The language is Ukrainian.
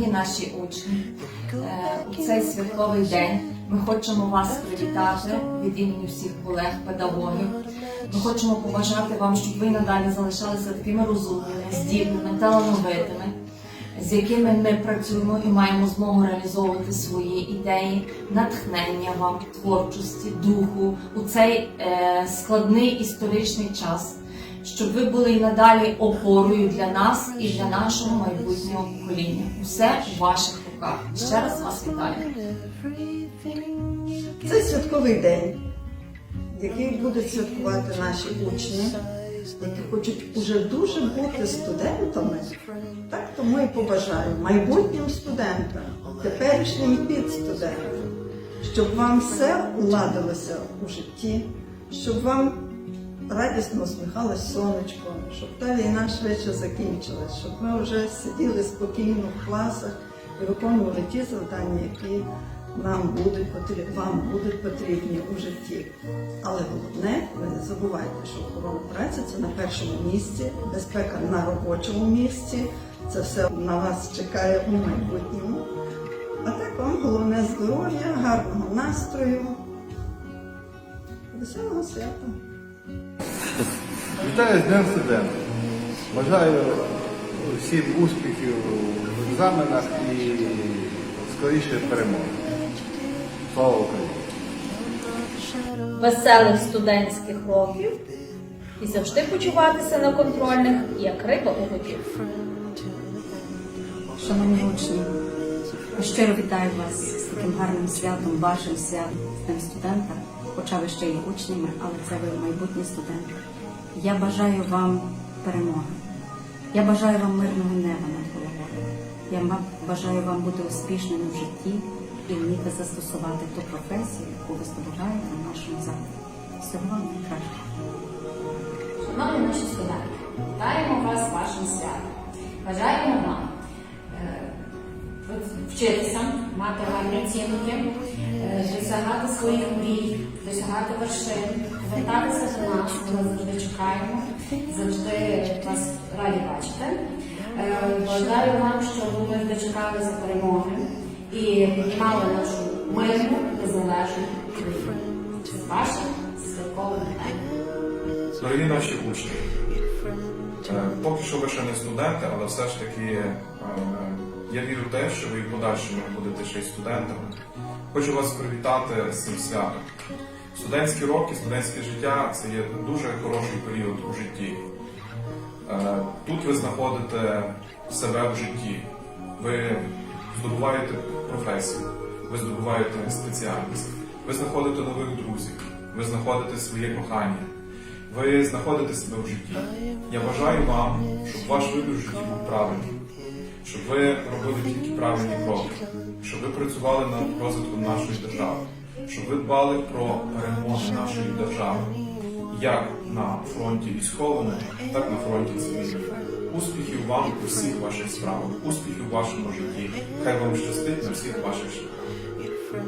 Дорогі наші учні, е, у цей святковий день ми хочемо вас привітати від імені всіх колег, педагогів. Ми хочемо побажати вам, щоб ви надалі залишалися такими розумними, здібними, талановитими, з якими ми працюємо і маємо змогу реалізовувати свої ідеї, натхнення вам, творчості, духу у цей е, складний історичний час щоб ви були і надалі опорою для нас і для нашого майбутнього покоління. Усе у ваших руках. Ще раз вас вітаю. Це святковий день, який будуть святкувати наші учні, які хочуть уже дуже бути студентами. Так тому і побажаю майбутнім студентам, теперішнім підстудентам, щоб вам все уладилося у житті, щоб вам радісно усміхалось сонечко, щоб та війна швидше закінчилась, щоб ми вже сиділи спокійно в класах і виконували ті завдання, які нам будуть потрібні, вам будуть потрібні у житті. Але головне, ви не забувайте, що охорона праці це на першому місці, безпека на робочому місці. Це все на вас чекає у майбутньому. А так вам головне здоров'я, гарного настрою, веселого свята. Вітаю з Днем студента. Бажаю всім успіхів в екзаменах і скоріше перемоги. Слава Україні! веселих студентських років і завжди почуватися на контрольних, як риба у воді. Шановні учні, щиро вітаю вас з таким гарним святом, вашим святом, з Днем студента, хоча ви ще є учнями, але це ви майбутні студенти. Я бажаю вам перемоги. Я бажаю вам мирного неба над головою. Я бажаю вам бути успішними в житті і вміти застосувати ту професію, яку ви здобуваєте в нашому закладі. Всього вам найкращого. Шановні наші студенти, вітаємо вас вашим святом. Бажаємо вам вчитися, мати гарні оцінки, е, досягати своїх мрій, досягати вершин, повертатися до нас, ми вас завжди чекаємо, завжди вас раді бачити. Е, Бажаю вам, щоб ви дочекалися перемоги і піднімали нашу мирну, незалежну Україну. Вашим святковим днем. Дорогі наші учні, е, поки що ви ще не студенти, але все ж таки я вірю в те, що ви і в подальшому будете ще й студентами. Хочу вас привітати з цим святом. Студентські роки, студентське життя це є дуже хороший період у житті. Е, Тут ви знаходите себе в житті, ви здобуваєте професію, ви здобуваєте спеціальність, ви знаходите нових друзів, ви знаходите своє кохання. Ви знаходите себе в житті. Я бажаю вам, щоб ваш вибір в житті був правильним, щоб ви робили тільки правильні кроки, щоб ви працювали над розвитком нашої держави, щоб ви дбали про перемоги нашої держави, як на фронті військовому, так на фронті цивільному. Успіхів вам у всіх ваших справах, успіхів у вашому житті. Хай вам щастить на всіх ваших шляхах.